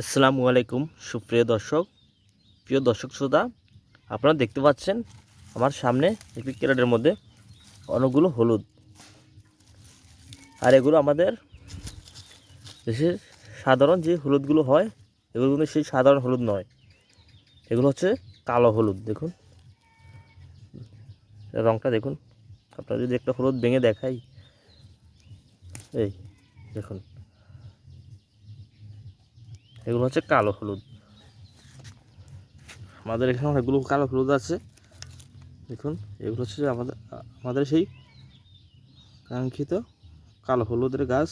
আসসালামু আলাইকুম, সুপ্রিয় দর্শক, প্রিয় দর্শক শ্রোতা, আপনারা দেখতে পাচ্ছেন আমার সামনে একটি ক্যারেটের মধ্যে অনেকগুলো হলুদ। আর এগুলো আমাদের দেশের সাধারণ যে হলুদগুলো হয়, এগুলো কিন্তু সেই সাধারণ হলুদ নয়। এগুলো হচ্ছে কালো হলুদ, দেখুন। রঙটা দেখুন। আপনারা যদি একটা হলুদ ভেঙে দেখাই, এই দেখুন। এগুলো হচ্ছে কালো হলুদ। আমাদের এখানে অনেকগুলো কালো হলুদ আছে। দেখুন, এগুলো হচ্ছে আমাদের আমাদের সেই কাঙ্ক্ষিত কালো হলুদের গাছ।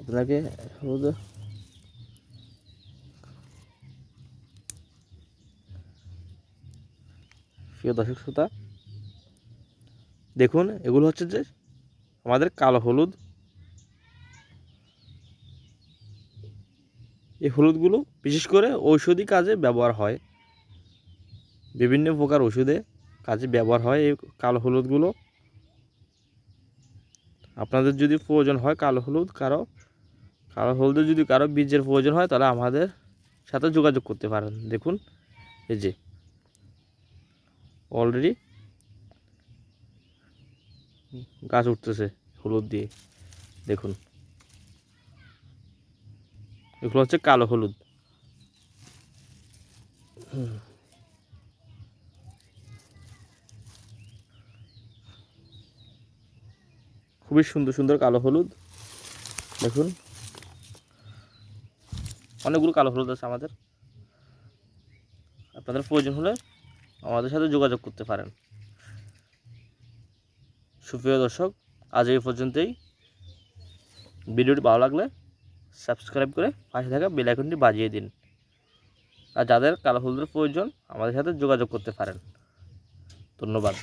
আপনাকে হলুদ প্রিয় দর্শক, শ্রোতা, দেখুন, এগুলো হচ্ছে যে আমাদের কালো হলুদ এই হলুদগুলো, বিশেষ করে ঔষধি কাজে ব্যবহার হয়। বিভিন্ন প্রকার ওষুধে কাজে ব্যবহার হয় এই কালো হলুদগুলো। আপনাদের যদি প্রয়োজন হয় কালো হলুদ, কারও, কালো হলুদের যদি কারও বীজের প্রয়োজন হয়, তাহলে আমাদের সাথে যোগাযোগ করতে পারেন। দেখুন, এই যে অলরেডি গাছ উঠতেছে হলুদ দিয়ে। দেখুন এগুলো হচ্ছে কালো হলুদ। খুবই সুন্দর সুন্দর কালো হলুদ। দেখুন। অনেকগুলো কালো হলুদ আছে আমাদের। আপনাদের প্রয়োজন হলে আমাদের সাথে যোগাযোগ করতে পারেন। সুপ্রিয় দর্শক, আজ এই পর্যন্তই। ভিডিওটি ভালো লাগলে সাবস্ক্রাইব করে পাশে থাকা বেল আইকনটি বাজিয়ে দিন। আর যাদের কালো হলুদের প্রয়োজন, আমাদের সাথে যোগাযোগ করতে পারেন। ধন্যবাদ।